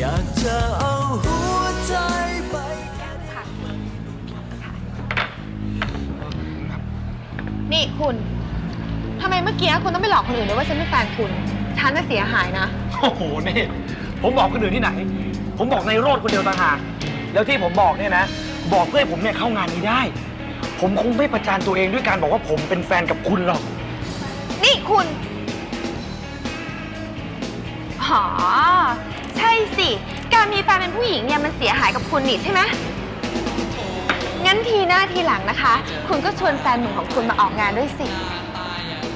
อยากจะเอาหัวใจไป นี่คุณ ทำไมเมื่อกี้คุณต้องไปหลอกคนอื่นด้วยว่าฉันเป็นแฟนคุณ ฉันน่ะเสียหายนะ โอ้โหนี่ผมบอกคนอื่นที่ไหน ผมบอกในโรดคนเดียวต่างหากแล้วที่ผมบอกเนี่ยนะ บอกเพื่อให้ผมเนี่ยเข้างานนี้ได้ ผมคงไม่ประจานตัวเองด้วยการบอกว่าผมเป็นแฟนกับคุณหรอก นี่คุณ หอ ใช่สิ การมีแฟนเป็นผู้หญิงเนี่ยมันเสียหายกับคุณนี่ใช่ไหมงั้นทีหน้าทีหลังนะคะ คุณก็ชวนแฟนหนุ่มของคุณมาออกงานด้วยสิ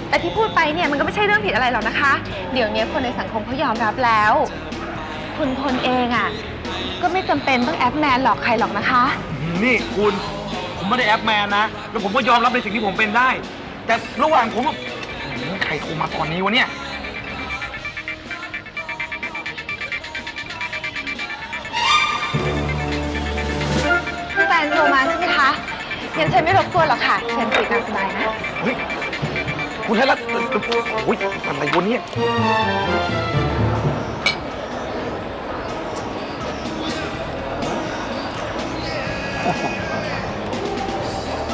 แต่ที่พูดไปเนี่ยมันก็ไม่ใช่เรื่องผิดอะไรหรอกนะคะ เดี๋ยวนี้คนในสังคมเขายอมรับแล้ว คุณพลเองอะ ก็ไม่จำเป็นต้องแอปแมนหลอกใครหรอกนะคะ นี่คุณผมไม่ได้แอปแมนนะ แล้วผมก็ยอมรับในสิ่งที่ผมเป็นได้ แต่ระหว่างผมกับใครโทรมาตอนนี้วะเนี่ย นโทรมาใช่ไหมคะงั้นฉันไม่รบกวนหรอกค่ะเชิญคุยตามสบายนะเฮ้ยคุณธรัตน์โอ้ยอะไรวะเนี่ย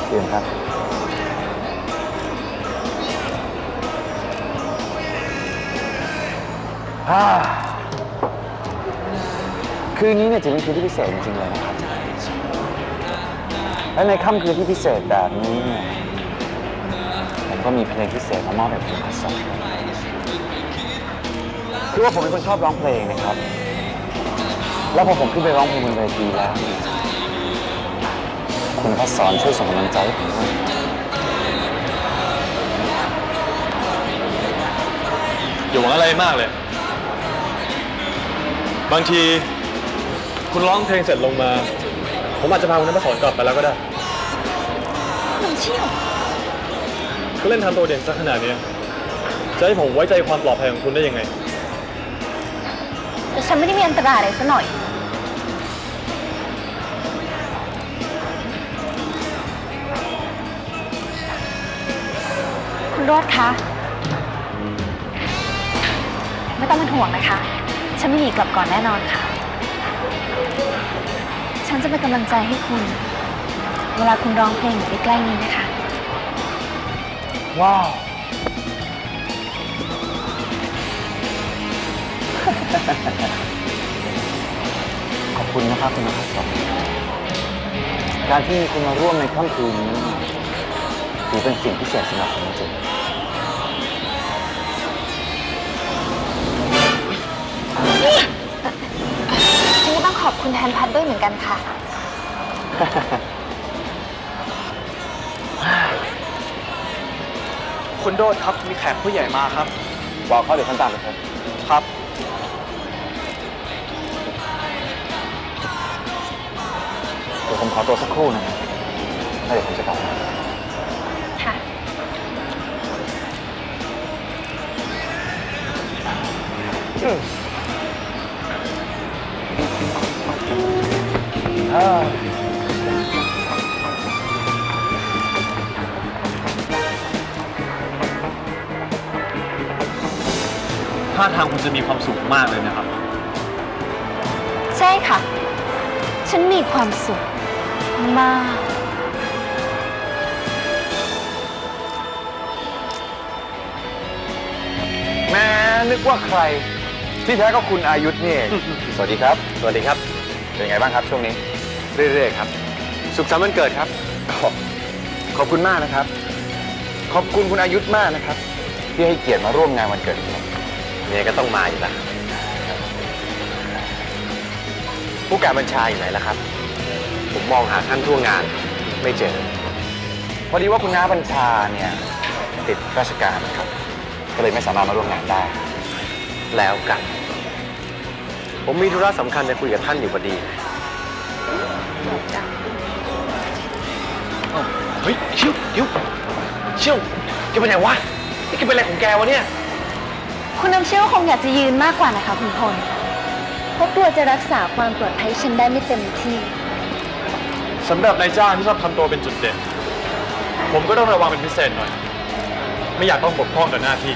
เรียนครับอ่าคืนนี้เนี่ยถือเป็นคืนที่พิเศษจริงๆเลยนะครับ และในค่ำคืนที่พิเศษแบบนี้เนี่ยผมก็มีเพลงพิเศษมามอบให้คุณพัสสอนคือว่าผมเป็นคนชอบร้องเพลงนะครับ แล้วพอผมขึ้นไปร้องเพลงบนเวทีแล้ว คุณพัสสอนช่วยส่งกำลังใจให้ผมด้วยอย่าหวังอะไรมากเลย บางที คุณร้องเพลงเสร็จลงมา ผมอาจจะพาคุณนั้นมาสอนกลับไปแล้วก็ได้คุณเชี่ยวก็เล่นทำตัวเด่นซะขนาดเนี้ยจะให้ผมไว้ใจความปลอดภัยของคุณได้ยังไง แต่ฉันไม่ได้มีอันตรายอะไรซะหน่อย คุณโรดคะ ไม่ต้องเป็นห่วงนะคะ ฉันไม่หนีกลับก่อนแน่นอนค่ะ ฉันจะเป็นกำลังใจให้คุณ เวลาคุณร้องเพลงอยู่ใกล้ๆนี้นะคะ ว้าว ขอบคุณนะครับคุณนภัสสรการที่มีคุณมาร่วมในค่ำคืนนี้ถือเป็นสิ่งพิเศษสำหรับผมจริง ดด้วยเหมือนกันค่ะ คุณโดดครับมีแขกผู้ใหญ่มาครับ บอกเขาเดี๋ยวฉันตามไปครับครับ เดี๋ยวผมขอตัวสักครู่นะครับแล้วเดี๋ยวผมจะกลับมาค่ะอ่าท่าทางคุณจะมีความสุขมากเลยนะครับ ใช่ค่ะ ฉันมีความสุขมาก แม่นึกว่าใคร ที่แท้ก็คุณอายุธนี่เอง สวัสดีครับ สวัสดีครับ เป็นไงบ้างครับช่วงนี้ เรื่อยๆครับ สุขสันต์วันเกิดครับ ขอบขอบคุณมากนะครับ ขอบคุณคุณอายุธมากนะครับ ที่ให้เกียรติมาร่วมงานวันเกิดผมเนี่ยก็ต้องมาอยู่ละผู้การบัญชาอยู่ไหนล่ะครับ ผมมองหาท่านทั่วงานไม่เจอ พอดีว่าคุณน้าบัญชาเนี่ยติดราชการครับ ก็เลยไม่สามารถมาร่วมงานได้ แล้วกัน ผมมีธุระสำคัญจะคุยกับท่านอยู่พอดี เฮ้ยเชี่ยวเดี๋ยวเชี่ยวแกไปไหนวะนี่แกเป็นอะไรของแกวะเนี่ย คุณน้ำเชื่อว่าคงอยากจะยืนมากกว่านะคะคุณพลเพราะกลัวจะรักษาความปลอดภัยฉันได้ไม่เต็มที่ สำหรับนายจ้างที่ชอบทำตัวเป็นจุดเด่น ผมก็ต้องระวังเป็นพิเศษหน่อย ไม่อยากต้องบกพร่องต่อหน้าที่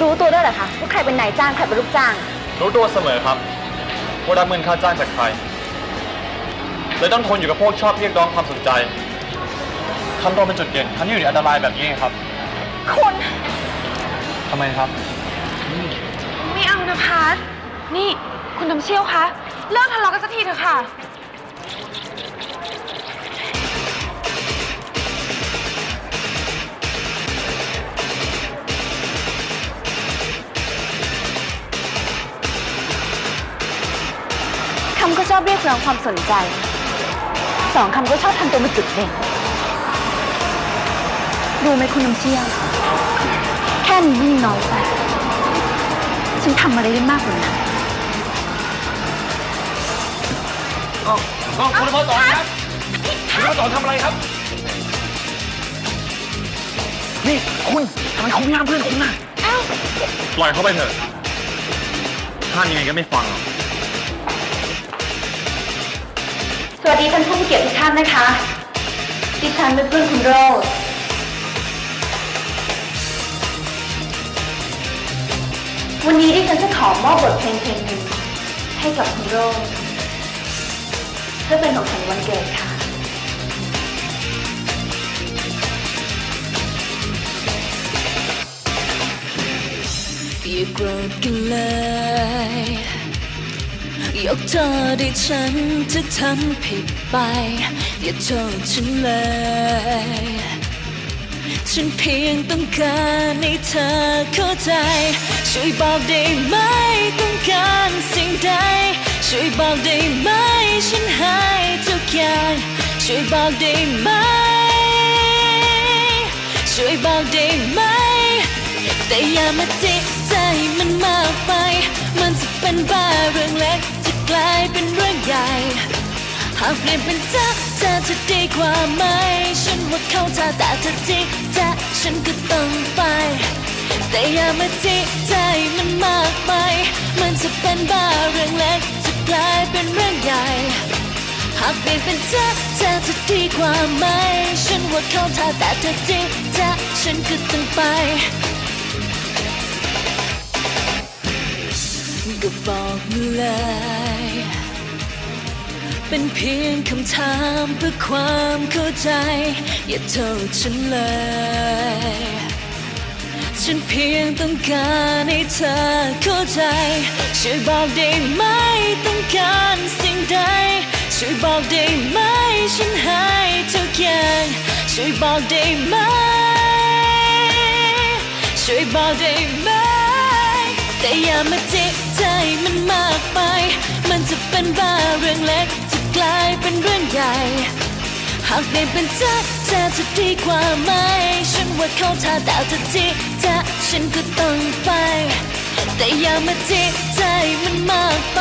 รู้ตัวด้วยเหรอคะว่าใครเป็นนายจ้างใครเป็นลูกจ้าง รู้ตัวเสมอครับว่ารับเงินค่าจ้างจากใคร เลยต้องทนอยู่กับพวกชอบเรียกร้องความสนใจทำตัวเป็นจุดเด่นทำให้อยู่ในอันตรายแบบนี้ไงครับคุณ ทำไมครับ ไม่เอานะพัทนี่คุณน้ำเชี่ยวคะ เลิกทะเลาะกันสักทีเถอะค่ะ คำก็ชอบเรียกร้องความสนใจ สองคำก็ชอบทำตัวเป็นจุดเด่นดูไหมคุณน้ำเชี่ยว แค่นี้ยิ่งน้อยไปฉันทำอะไรได้มากกว่านั้นเอ้าเอ้าคุณพศรครับคุณพศรทำอะไรครับ นี่คุณทำไมเขาไม่ห้ามเพื่อนคุณน่ะปล่อยเขาไปเถอะท่านยังไงก็ไม่ฟังหรอก สวัสดีท่านผู้มีเกียรติทุกท่านนะคะ ดิฉันเป็นเพื่อนคุณโรสวันนี้ดิฉันจะขอมอบบทเพลงเพลงหนึ่งให้กับคุณโรสเพื่อเป็นของขวัญวันเกิดค่ะอย่าโกรธกันเลย ยกโทษให้ฉันจะทำผิดไป อย่าโทษฉันเลย ฉันเพียงต้องการให้เธอเข้าใจ ช่วยบอกได้ไหมต้องการสิ่งใด ช่วยบอกได้ไหมฉันให้ทุกอย่าง ช่วยบอกได้ไหม ช่วยบอกได้ไหม แต่อย่ามาจิกใจมันมากไปากเปลี่ยนเป็นเธอเธอจะดีกว่าไหม ฉันว่าเข้าใจแต่เธอจิกจะฉันก็ต้องไป แต่อย่ามาจิกใจมันมากไปมันจะเป็นบ้าเรื่องเล็กจะกลายเป็นเรื่องใหญ่ หากเปลี่ยนเป็นเธอเธอจะดีกว่าไหม ฉันว่าเขาท่าแต่เธอจิกจะฉันก็ต้องไปก็บอกมาเลย เป็นเพียงคำถามเพื่อความเข้าใจ อย่าโทษฉันเลย ฉันเพียงต้องการให้เธอเข้าใจ ช่วยบอกได้ไหมต้องการสิ่งใด ช่วยบอกได้ไหมฉันให้ทุกอย่าง ช่วยบอกได้ไหม ช่วยบอกได้ไหม แต่อย่ามาจิกใจมันมากไป มันจะเป็นบ้าเรื่องเล็กจะก ลายเป็นเรื่องใหญ่ หากเปลี่ยนเป็นเธอเธอจะดีกว่าไหม ฉันว่าเข้าท่าแต่เธอจิกจะฉันก็ต้องไป แต่อย่ามาจิกใจมันมากไป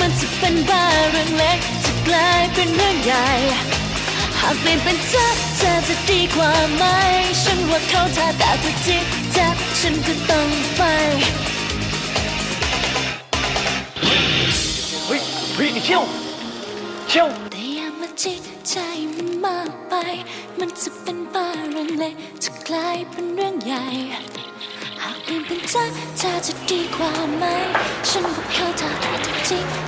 มันจะเป็นบ้าเรื่องเล็กจะกลายเป็นเรื่องใหญ่ หากเปลี่ยนเป็นเธอเธอจะดีกว่าไหม ฉันว่าเขาท่าแต่เธอจิกจะฉันก็ต้องไปเฮ้ยเฮ้ยไอ้เชี่ยว ชียวแต่อย่ามาจิตใจมันมากไป มันจะเป็นบ้าเรื่องเล็กจะกลายเป็นเรื่องใหญ่ หากเปลี่ยนเป็นเธอเธอจะดีกว่าไหม ฉันบอกเขาเธอแต่เธอจริง